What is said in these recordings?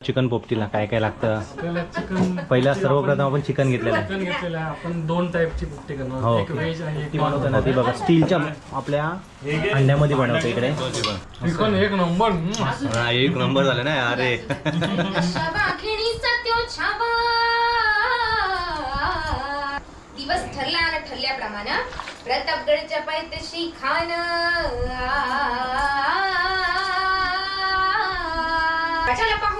Chicken पोपटीला काय काय लागतं? आपल्याला चिकन पहिला सर्वप्रथम आपण चिकन घेतलेलं आहे. चिकन घेतलेलं आहे. आपण दोन टाईपची पोपटी हो. करणार एक व्हेज ती बनवताना ती बघा स्टीलच्या आपल्या अंड्यामध्ये बनवतो इकडे. चिकन एक नंबर. हा, एक नंबर झाला ना अरे. दिवस ठरला आणि ठरल्याप्रमाणे प्रतापगडच्या पायथ्याशी खान पाहून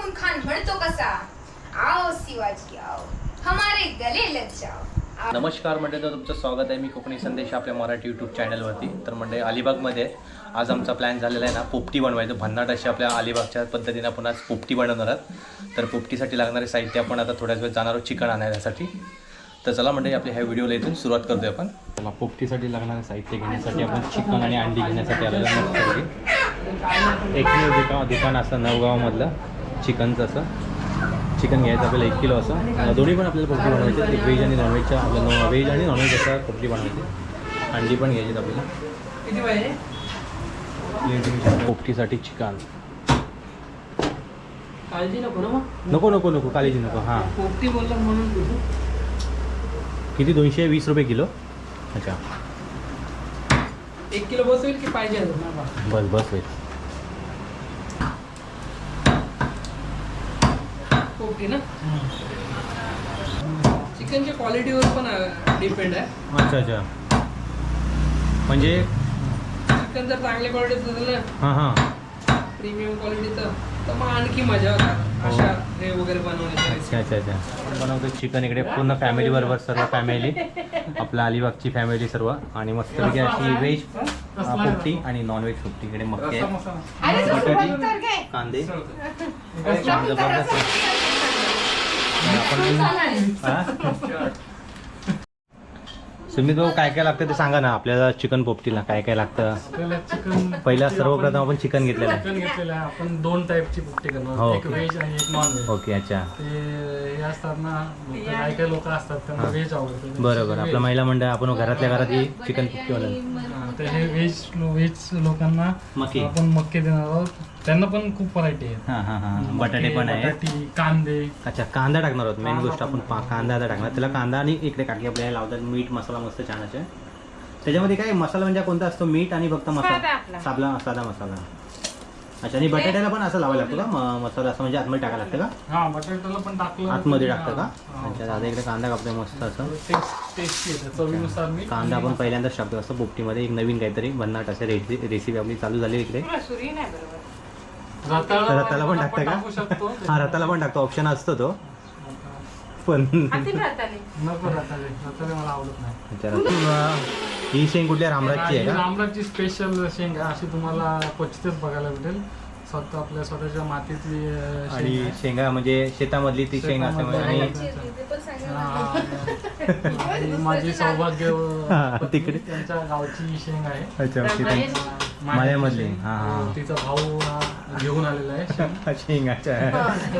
कसा? आओ शिवाजी आओ. हमारे गले लग जाओ. नमस्कार मंडळी तर तुमचं स्वागत आहे मी कोकणी संदेश आपल्या मराठी यूट्यूब चॅनलवरती तर मंडळी अलिबागमध्ये. आज आमचा प्लॅन झालेला आहे ना पोपटी बनवायचं. भन्नाट अशी आपल्या अलिबागच्या पद्धतीने आपण आज पोपटी बनवणार आहोत. तर पोपटीसाठी लागणारे साहित्य आपण आता थोड्याच वेळ जाणार आहोत चिकन आणायसाठी. तर चला मंडळी आपल्या ह्या व्हिडिओला इथून सुरुवात करतोय आपण. चला पोपटीसाठी लागणारे साहित्य घेण्यासाठी आपण चिकन आणि अंडी घेण्यासाठी आलेलो मस्तपैकी. एकमेव दुकान दुकान असं नवगावमधलं. चिकनचं असं. चिकन घ्यायचं आपल्याला एक किलो असं. दोन्ही पण आपल्याला पोपटी बनवायची. एक व्हेज आणि नॉनव्हेजच्या आपल्याला व्हेज आणि नॉनव्हेज असं पोपटी बनवायची. अंडी पण घ्यायची आपल्याला. पोपटीसाठी चिकन. काळजी नको नको नको नको काळजी नको. हां. पोपटी बोलला म्हणून किती? दोनशे वीस रुपये किलो. अच्छा. एक किलो बस होईल की पाहिजे? बस बस होईल. पोपटी ना? चिकनच्या क्वालिटीवर पण डिपेंड आहे. अच्छा अच्छा. म्हणजे? चिकन जर चांगल्या क्वालिटीचं असेल ना हां हां. प्रीमियम क्वालिटीचं तर मग आणखी मजा होतात अशा हे वगैरे बनवण्याची अच्छा अच्छा अच्छा. बनवतो चिकन इकडे पूर्ण फॅमिली बरोबर सर्व फॅमिली आपल्या अलिबागची फॅमिली सर्व. आणि मस्तपैकी अशी व्हेज पोपटी आणि नॉन व्हेज पोपटी इकडे मक्के बटाटे कांदे. जबरदस्त? सुमित भाऊ काय काय लागतं ते सांगा ना. आपल्याला चिकन पोपटीला काय काय लागतं? आपल्याला चिकन पहिला सर्वप्रथम आपण चिकन घेतलेलं आहे. चिकन घेतलेलं आहे. आपण दोन टाईपची पोपटी हो, करणार एक ओके. व्हेज आणि एक नॉन व्हेज ओके अच्छा. ते हे असतात ना लोक काही काही लोक असतात त्यांना व्हेज आवडतं. बरोबर. आपलं महिला मंडळ आपण घरातल्या घरात ही चिकन पोपटी बनवलं हा, तर हे व्हेज व्हेज लोकांना मकी आपण मक्के देणार आहोत. त्यांना पण खूप व्हरायटी आहेत. हां हां हां. बटाटे पण आहे बटाटी कांदे. अच्छा कांदा टाकणार आहोत मेन गोष्ट आपण पा- कांदा आता टाकणार. त्याला कांदा आणि इकडे काकी आपल्याला लावतात मीठ मसाला मस्त छान आहे त्याच्यामध्ये काय मसाला म्हणजे कोणता असतो? मीठ आणि फक्त मसाला साबला साधा मसाला. अच्छा आणि बटाट्याला पण असं लावायला लागतो का? म- मसाला असं म्हणजे आतमध्ये टाकायला लागतं का? हा बटाट्याला पण टाकलं आतमध्ये टाकतं का. अच्छा दादा इकडे कांदा कापतोय मस्त असं. टेस्ट टेस्टी येते चवीनुसार मी कांदा आपण पहिल्यांदाच टाकतो असं पोपटीमध्ये एक नवीन काहीतरी भन्नाट असे रेसिपी रेसिपी आपली चालू झाली इकडे. रताळा रताला पण टाकतं टाकू का हा रताला पण टाकतो. ऑप्शन असतो तो. पण नको रताळे. रताळे मला आवडत नाही. अच्छा, रताळा. ही शेंग कुठल्या रामराजची आहे ही का रामराजची स्पेशल शेंग आहे. अशी तुम्हाला क्वचितच बघायला भेटेल. स्वतः आपल्या स्वतःच्या मातीतली आणि. शेंगा म्हणजे शेतामधली ती शेंग असते म्हणजे आणि आणि माझी सौभाग्य हा, पत्नी, तिकडे. त्यांच्या गावची शेंग आहे. अच्छा ओके हा. हा, हा. हो, तिचा भाऊ हा घेऊन आलेला आहे शेंग. शेंग अच्छा.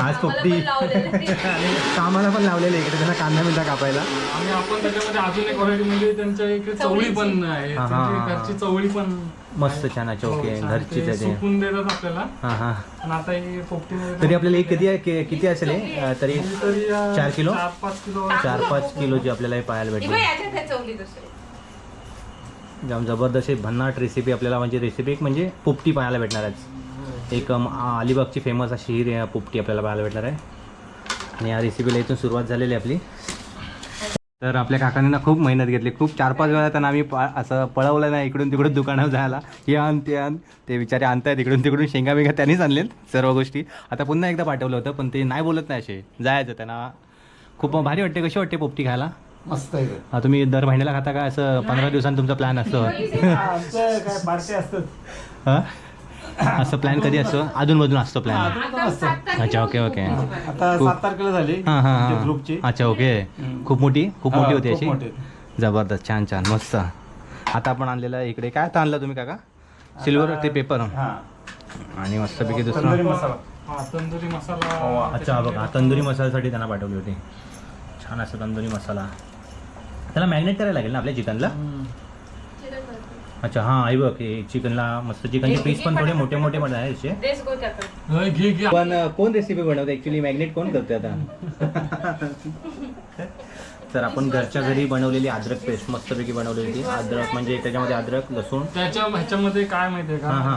आज पोपटी आणि कामाला पण लावलेले इकडे त्यांना कांदा मिळता कापायला. आणि आपण त्याच्यामध्ये अजून एक व्हरायटी म्हणजे त्यांच्या इकडे चवळी पण आहे. हा, हा, त्यांची हा. घरची चवळी पण मस्त आहे. छान अच्छा हो, ओके छान. घरचीच ते आहे ते सुकून देतात आपल्याला. हां हां. पण आता ही पोपटी तरी आपल्याला हे किती आहे? कि- किती असेल हे? अं, तरी तरी अं, चार किलो? चार पाच किलो चार पाच किलोची आपल्याला हे पाहायला भेटली. जाम जबरदस्त हे भन्नाट रेसिपी आपल्याला म्हणजे रेसिपी एक म्हणजे पोपटी पाहायला भेटणार आहे. एक अम, आ- अलिबागची फेमस अशी ही रे- पोपटी आपल्याला पाहायला भेटणार आहे. आणि या रेसिपीला इथून सुरुवात झालेली आहे आपली. तर आपल्या काकांनी ना खूप मेहनत घेतली. खूप चार पाच वेळा त्यांना आम्ही पा असं पळवलं नाही इकडून तिकडून दुकानावर जायला. हे आण ते आण. ते विचारे आणतायत इकडून तिकडून. शेंगा बिंगा त्यांनीच आणलेत सर्व गोष्टी. आता पुन्हा एकदा पाठवलं होतं पण ते नाही बोलत नाही असे. जायचं त्यांना. खूप भारी वाटते कशी वाटते पोपटी खायला? मस्त आहे हा तुम्ही दर महिन्याला खाता का? असं पंधरा दिवसांनी तुमचा प्लॅन असतो. काय असतात हा? असं प्लॅन कधी असतो अधूनमधून असतो. प्लॅन अच्छा ओके ओके आता खूप- सात तारखेला झाली हां हां म्हणजे हां. ग्रुपची अच्छा ओके खूप मोठी? खूप हा, मोठी होती खूप अशी? मोठी. जबरदस्त छान छान मस्त. आता आपण आणलेलं आहे इकडे. काय आता आणलं तुम्ही काका? सिल्वर ते पेपर हा. आणि मस्तपैकी तंदुरी दुसरं? मसाला. हा तंदुरी मसाला. अच्छा हा बघा तंदुरी मसाल्यासाठी त्यांना पाठवली होती. छान असं तंदुरी मसाला. त्याला मॅग्नेट करायला लागेल ना आपल्या चिकनला. अच्छा हां आई बघ हे चिकनला मस्त चिकनचे पीस पण थोडे मोठे मोठे पण आहे असे. घे पण कोण रेसिपी बनवते? ऍक्च्युली मॅग्नेट कोण करते आता? तर आपण घरच्या घरी बनवलेली अद्रक पेस्ट मस्तपैकी बनवलेली अद्रक म्हणजे त्याच्यामध्ये अद्रक लसूण. त्याच्या ह्याच्यामध्ये काय माहितीये का? हा, हा.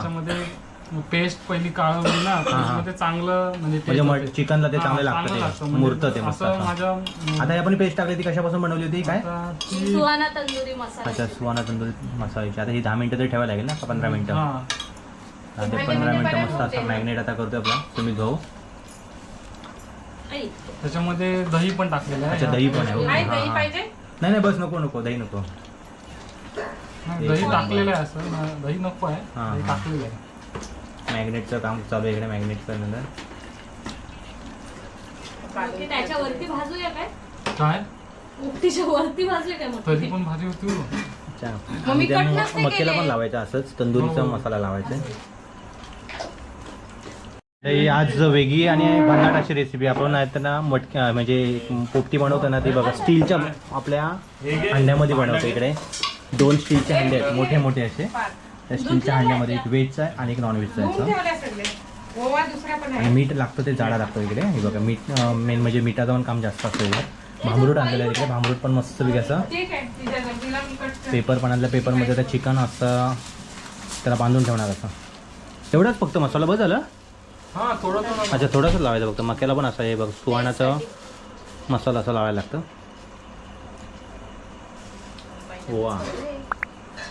पेस्ट पहिली काढवली ना त्याच्यामध्ये चांगलं म्हणजे म्हणजे taste होते. चिकनला ते हा, चांगलं लागतं ते. म्हणजे मुरतं ते मस्त असं असं. माझ्या अं, आता ही आपण पेस्ट टाकली ती कशापासून बनवली होती? काय? आता ती- सुहाना तंदुरी मसाला. अच्छा सुवाना तंदुरी मसाल्याची. आता ही दहा मिनिटं तरी ठेवायला लागेल ना का पंधरा मिनिटं? हा. ते पंधरा मिनिटं मस्त असं मॅग्नेट आता करतोय आपला. तुम्ही गहू आई, त्याच्यामध्ये दही पण टाकलेलं आहे. अच्छा दही पण आहे. हो. आई, हा, दही हा. पाहिजे? नाही नाही बस नको नको दही नको. हा, दही टाकलेलं आहे असं. दही नको आहे. हा, दही हा. टाकलेलं आहे. मॅग्नेटचं काम चालू आहे इकडे मॅग्नेट करण्याचं ओके, त्याच्यावरती भाजूया काय? काय? वरती भाजूया काय तरी मग पण भारी होती हो. अच्छा. मग मी आणि त्या कट नसते म- मक्याला केले. पण लावायचं असंच तंदुरीचा हो. मसाला लावायचा. ही आज वेगळी आणि भन्नाट अशी रेसिपी आपण नाही तर ना मटक म्हणजे पोपटी बनवताना ती बघा स्टीलच्या आपल्या हंड्यामध्ये बनवतो इकडे. दोन स्टीलचे हंडे आहेत मोठे मोठे असे. त्या स्टीलच्या हंड्यामध्ये एक व्हेजचा आहे आणि एक नॉन व्हेजचा आहे. असं. आणि मीठ लागतं ते जाडा लागतो इकडे. हे बघा मीठ मेन म्हणजे मिठाचं पण काम जास्त असतं इकडे. भांबरूट आणलेलं आहे इकडे. भांबरूट पण मस्त असं. पेपर पण आणलं. पेपरमध्ये आता चिकन असतं. त्याला बांधून ठेवणार असं. तेवढंच फक्त मसाला बस झालं? हा अच्छा थोडंसं लावायचं फक्त. मक्याला पण असं आहे बघ सुहाणाचं मसाला असं लावायला लागतं. ओवा.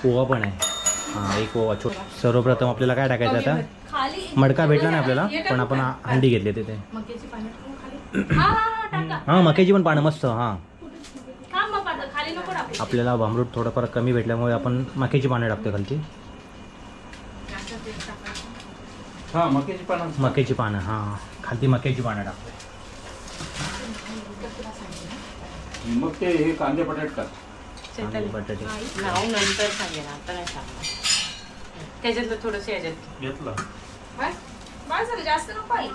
ओवा पण आहे. हां एक ओवा छोट सर्वप्रथम आपल्याला काय टाकायचं आता? मडका भेटला नाही आपल्याला? पण आपण हंडी घेतली तिथे. मक्याची पानं टाकू खाली. हा हा हा टाका. हां मक्याची पण पानं मस्त हां. आपल्याला भांबरूट थोडंफार कमी भेटल्यामुळे आपण मक्याची पानं टाकतो खालची. हा मक्याची पानं. मक्याची पानं हां. खालती मक्याची पानं टाकतो मग ते हे कांदे बटाटे टाक. आणि बटाटे. नाव नंतर सांगेन आता नाही सांगणार. त्याच्यातलं थोडंसं याच्यात घेतलं. बस. झालं जास्त नको आई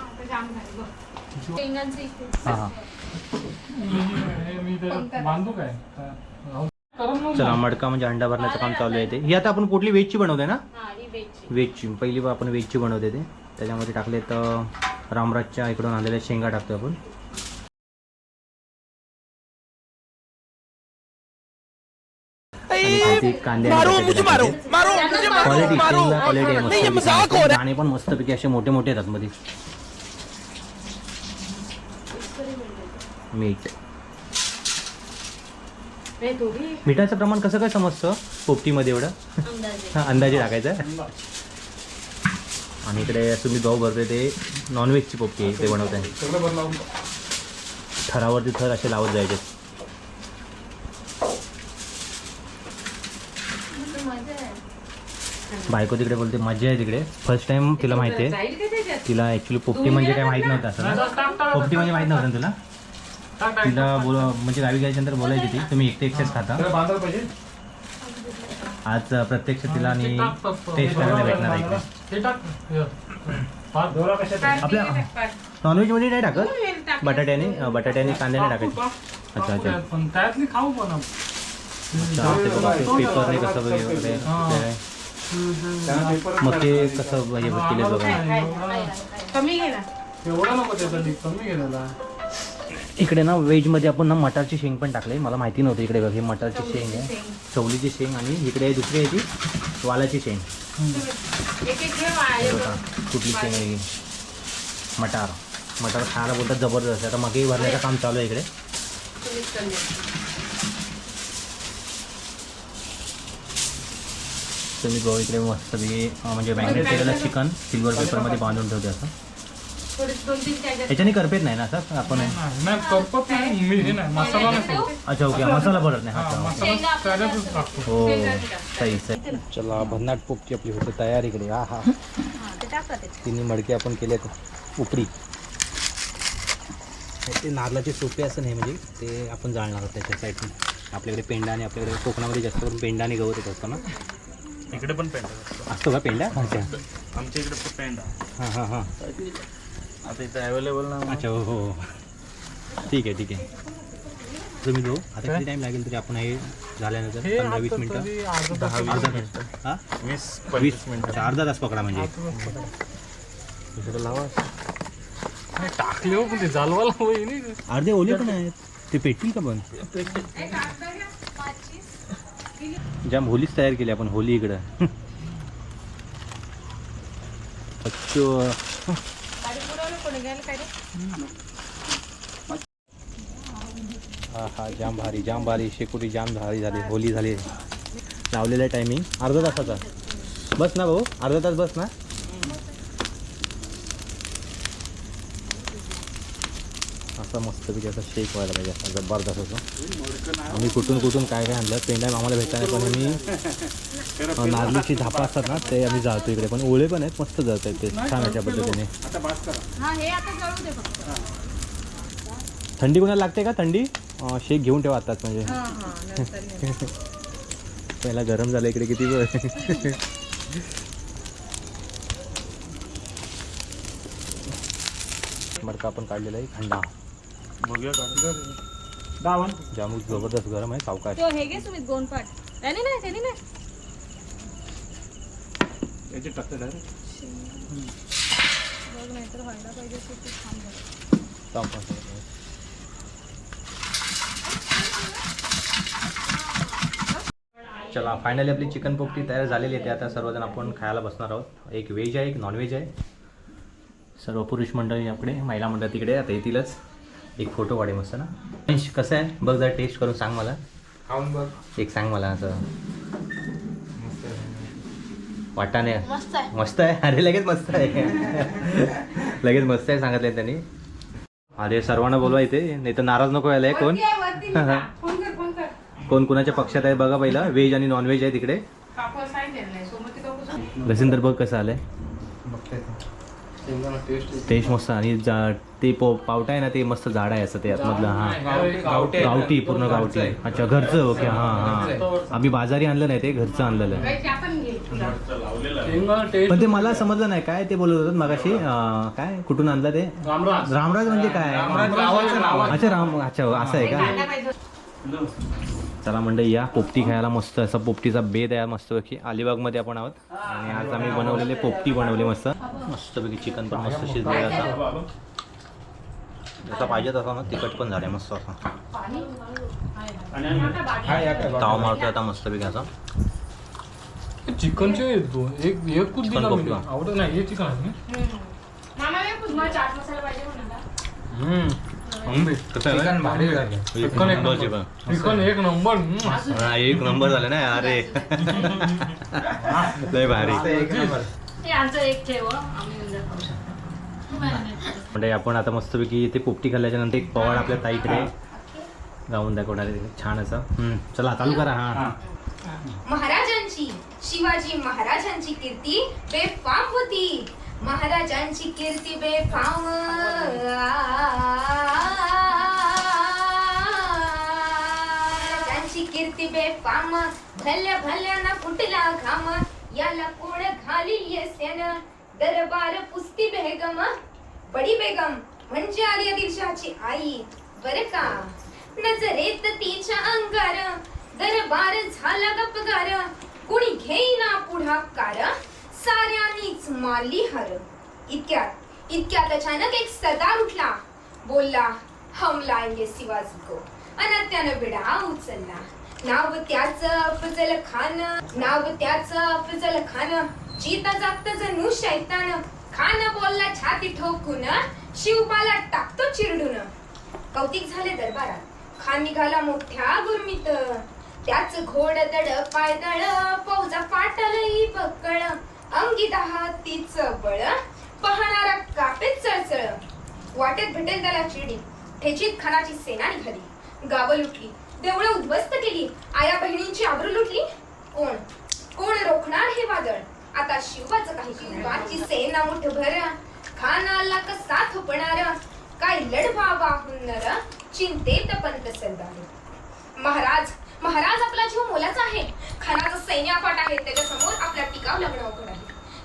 शेंगांचं इथे. हां हां. मी- मी ते बांधू काय? काय? राहू दे. करून मग चला मडका म्हणजे अंडा भरण्याचं काम चालू आहे ते. ही आता आपण कुठली वेजची बनवते ना? हा ही वेजची. वेजची. पहिली आपण वेजची बनवते ते. त्याच्यामध्ये टाकले तर रामराजच्या इकडून आलेल्या शेंगा टाकतो आपण. क्वालिटी क्वालिटी आहे मस्त दाणे पण मस्तपैकी असे मोठे मोठे येतात मध्ये. मीठ. मिठाचं प्रमाण कसं काय समजतं? पोपटीमध्ये एवढं? अंदाजे. हा, अंदाजे टाकायचं आणि इकडे तुम्ही गहू भरते ते नॉनव्हेजची पोपटी आहे, ते बनवत आहे सगळं भर लावून थरावरती थर असे लावत जायचे. बायको तिकडे बोलते मजा आहे तिकडे. फर्स्ट टाइम तिला माहिती आहे. तिला ऍक्च्युली पोपटी म्हणजे काय माहीत नव्हतं असं पोपटी म्हणजे माहीत नव्हतं तुला? तिला. बोल म्हणजे गावी गेल्यानंतर बोलायची ती तुम्ही एकटे एकटेच खाता. आज प्रत्यक्ष तिला आणि टेस्ट करायला भेटणार आहे हे हे. आपल्या नॉनव्हेजमध्ये नाही टाकत? बटाट्याने अं, बटाट्याने कांद्याने टाकायचे. अच्छा अच्छा. खाऊ पण पेपरने कसं वगैरे पेपर मग ते कसं हे केले बघा. कमी घे ना. एवढा नको त्यासाठी कमी गेलेला इकडे ना व्हेजमध्ये आपण ना मटारची शेंग पण टाकले मला माहिती नव्हती इकडे बघ ही मटारची शेंग आहे. चवलीची शेंग आणि इकडे दुसरी आहे ती वालाची शेंग. हे बघा कुठली शेंग आहे ही? मटार. मटार खायला बोलतात जबरदस्त. आता मगे भरण्याचं काम चालू आहे इकडे. तुम्ही गहू इकडे मस्त म्हणजे मॅग्नेट केलेलं चिकन सिल्वर पेपरमध्ये बांधून ठेवते असं. याच्याने करपेत नाही ना असं? आपण नाही नाही, करपत नाही मी हे नाही मसाला नाही. अच्छा ओके मसाला भरत नाही हा, हा मसाला त्याच्यातच टाकतो. हो सही सही. चला भन्नाट पोपटी आपली होते तयार इकडे हा हा. तिन्ही मडके आपण केलेत उपरी. ते नारळाचे सोपे असं नाही म्हणजे ते आपण जाळणार आहोत त्याच्या साईडने आपल्याकडे पेंडा आणि आपल्याकडे कोकणामध्ये जास्त करून पेंडा आणि गवत येत असतं ना. इकडे पण पेंडा असतो. का पेंडा? अच्छा. आमच्या इकडे पण पेंडा हां हां हां. आता इथं अवेलेबल ना अच्छा हो हो. ठीक आहे ठीक आहे. तुम्ही घेऊ आता किती टाईम लागेल तरी आपण हे झाल्यानंतर? पंधरा वीस मिनिटं? तास अर्धा मिनिट. हा? वीस वीस. मिनिटं. अच्छा, अर्धा तास पकडा म्हणजे. इकडे लावा. टाकले हो पण ते जालवाला? अर्धे ओले पण आहेत. ते पेटतील का पण जाम होलीच तयार केली आपण होली इकडं. अच्छो. हा हा जाम भारी जाम भारी शेकोटी जाम भारी झाली होली झाली. लावलेलं टायमिंग अर्धा तासाचा. बस ना भाऊ? अर्धा तास बस ना? असा मस्तपैकी असा शेक व्हायला पाहिजे असा जबरदस्त असं. आम्ही कुठून कुठून काय काय आणलं पेंडा आम्हाला भेटता नाही पण आम्ही अं, नारळीची झापा असतात ना ते आम्ही जातो इकडे. पण ओळे पण आहेत मस्त जात आहेत ते छान अशा पद्धतीने. हा हे आता जळू दे फक्त. थंडी कोणाला लागते का? थंडी? शेक घेऊन ठेवा आताच म्हणजे. हा हा. पहिला गरम झालं इकडे किती वेळ. मडका आपण काढलेला आहे थंडा जामून जबरदस्त गरम आहे सावकाश. तो हे घे सुमित दोन पाट त्याने नाही त्याने नाही. याची टाकते डायरेक्ट बघ नाही तर व्हायला पाहिजे ते थांब. चला फायनली आपली चिकन पोपटी तयार झालेली आहे. ते आता सर्वजण आपण खायला बसणार आहोत. एक व्हेज आहे एक नॉनव्हेज आहे. सर्व पुरुष मंडळी आपले महिला मंडळ तिकडे आता येतीलच. एक फोटो काढे मस्त ना. अंश, कसं आहे? बघ जरा टेस्ट करून सांग मला. खाऊन बघ. एक सांग मला असं. वाटाणे. मस्त आहे. मस्त आहे? अरे लगेच मस्त आहे. लगेच मस्त आहे सांगितलं त्यांनी. अरे सर्वांना बोलवा इथे. नाही तर नाराज नको व्हायला कोण? कोण कोणाच्या पक्षात आहे बघा पहिला. व्हेज आणि नॉनव्हेज आहे तिकडे. रसिंदर बघ कसं आलंय. टेस्ट मस्त आणि जा- ते पो पावटा आहे ना ते मस्त झाड आहे असं ते आतमधलं हा. गावठी. पूर्ण गावठी. अच्छा घरचं ओके हां हां. आम्ही बाजारी आणलं नाही ते घरचं आणलेलं आहे. पण ते मला समजलं नाही काय ते बोलत होतात मगाशी काय कुठून आणलं ते? रामराज. रामराज म्हणजे काय. अच्छा राम अच्छा असं आहे का? चला मंडळी या पोपटी खायला मस्त असा पोपटीचा बेद आहे मस्तपैकी अलिबागमध्ये आपण आहोत. आणि आज आम्ही बनवलेले पोपटी बनवली मस्त. मस्तपैकी चिकन पण मस्त शिजलेलं असा. जसा पाहिजे तसा ना तिखट पण झाले मस्त असा. ताव मारतोय आता मस्तपैकी असा. चिकनचे एक एक चिकन दिला आवडत नाही हे चिकन आहे ना? मामा मी तुम्हाला चाट मसाला पाहिजे म्हणाला चिकन भारी चिकन एक नंबर चिकन एक नंबर. हम्म. हा, एक नंबर झाले ना अरे. लय भारी. आमचं एक ठेव. आम्ही उद्या खाऊ शकतो. म्हणजे आपण आता मस्तपैकी ते पोपटी खाल्ल्याच्या नंतर एक पवाड आपल्या ताईकडे गाऊन दाखवणार आहे. छान असं. हम्म, चला चालू करा हा. महाराजांची शिवाजी महाराजांची कीर्ती बेफाम होती. महाराजांची कीर्ती बेफाम. महाराजांची कीर्ती बेफाम. भल्या ना फुटला घाम. याला कोण घाली येसेन दरबार पुस्ती बेगम. बडी बेगम म्हणजे आली आदिलशाची आई. बर का? नजरेत तिच्या अंगार. दरबार झाला गपगार कुणी घेईना पुढाकार? साऱ्यांनीच मारली हर. इतक्यात इतक्यात अचानक एक सरदार उठला. बोलला हम लाएंगे शिवाजी को. अन त्यानं बिडा उचलला. नाव त्याच अफजल खान नाव त्याच अफजल खान. जीता जागत जणू शैतान. खान बोलला छाती ठोकून शिवपाला टाकतो चिरडून. कौतिक झाले दरबारात. खान निघाला मोठ्या गुरमीत. त्याच घोड दड पायदळ फौजा पाटलई बकळ अंगी दहा तीच बळ पाहणारा कापेत चळचळ. वाटेत भेटेल त्याला चिडी ठेचीत खानाची सेना निघाली. गावं लुटली देवळं उद्ध्वस्त केली आया बहिणींची आबरू लुटली. कोण? कोण रोखणार हे वादळ? आता शिवाचं काही शिवाची सेना मुठभर. खानाला कसा थोपणार काय लढवावा हुन्नर? चिंतेत पंत सरदार. महाराज महाराज आपला जीव मोलाचा आहे. खानाचा सैन्य अफाट आहे. त्याच्यासमोर आपला टिकाव लग्न अवघड आहे.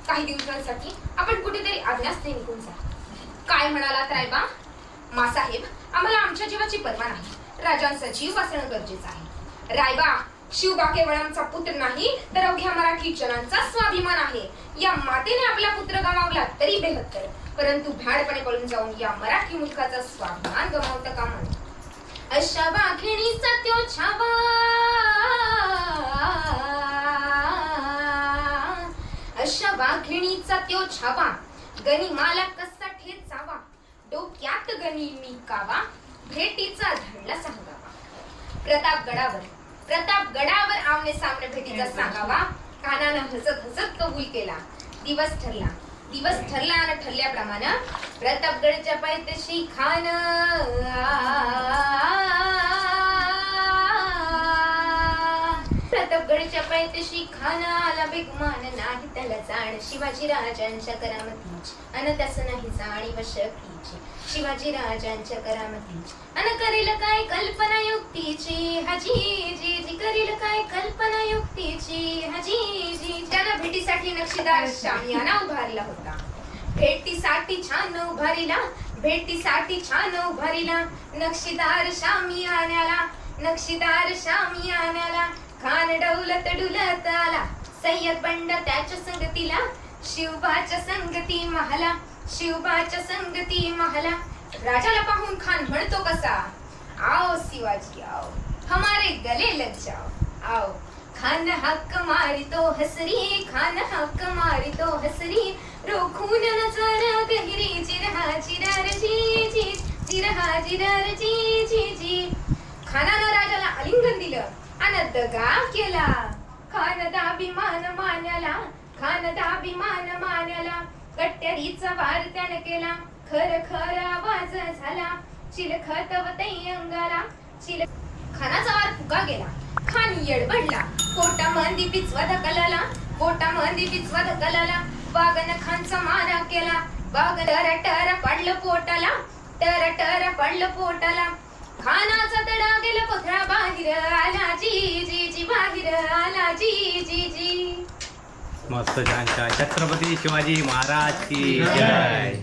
काही दिवसांसाठी आपण कुठेतरी आज्ञास्थळी निघून जा. काय म्हणालात रायबा? मासाहेब आम्हाला आमच्या जीवाची पर्वा नाही. राजांचा जीव वाचणं गरजेचं आहे. रायबा शिवबा केवळ आमचा पुत्र नाही तर अवघ्या मराठी जनांचा स्वाभिमान आहे. या मातेने आपला पुत्र गमावला तरी बेहत्तर. परंतु भ्याडपणे पळून जाऊन या मराठी मुलकाचा स्वाभिमान गमावता का म्हणून अशा वाघिणीचा त्यो छावा. वाघिणीचा त्यो छावा. गणी माला कसा ठेचावा डोक्यात गणी मी कावा भेटीचा धडला सांगावा. प्रतापगडावर प्रतापगडावर आमने सामने भेटीचा सांगावा. कानानं हसत हसत कबूल केला. दिवस ठरला. दिवस ठरला आणि ठरल्याप्रमाणे प्रतापगडच्या पायथ्याशी खान प्रतापगडच्या पायथ्याशी खान आला बेगमान नाही त्याला जाण. शिवाजी राजांच्या करामतीची. अन तस नाही जाणीव शक्तीची शिवाजी राजांच्या करामतीची. अन करील काय कल्पना युक्तीची हजी जी जी करील काय कल्पना युक्तीची हजी जी त्याला भेटीसाठी नक्षीदार शामियाना उभारला होता. भेटीसाठी छान उभारीला. भेटीसाठी छान उभारीला. नक्षीदार शामियान्याला. नक्षीदार शामियान्याला. खान डौलत डुलत आला. सय्यद बंड त्याच्या संगतीला शिवबाच्या संगती महाला शिवबाच्या संगती महाला. राजाला पाहून खान म्हणतो कसा आओ शिवाजी आओ हमारे गले लग जाओ आओ. खान हक्क मारितो हसरी खान हक्क मारितो हसरी. रोखून नजारा गहिरी जिरहा जिरार जी जी जिरहा जिरार जी जी जी. खानानं राजाला आलिंगन दिलं. आणि दगा केला खानदाभिमान मान्याला खानदाभिमान मान्याला कट्यारीचा वार त्यानं केला. खर खर आवाज झाला. चिलखत वतई अंगाला चिल खानाचा वार फुका गेला. खान येडबडला. पोटा मंदी पिचवा धकलाला. पोटा मंदी पिचवा धकलाला. वागन खानचा मारा केला. बाग टर टर पडलं पोटाला. टर टर पडलं पोटाला. खानाचा तडा गेला कोथळा बाहेर आला जी जी जी बाहेर आला जी जी जी. मस्त छान छान. छत्रपती शिवाजी महाराज की जय.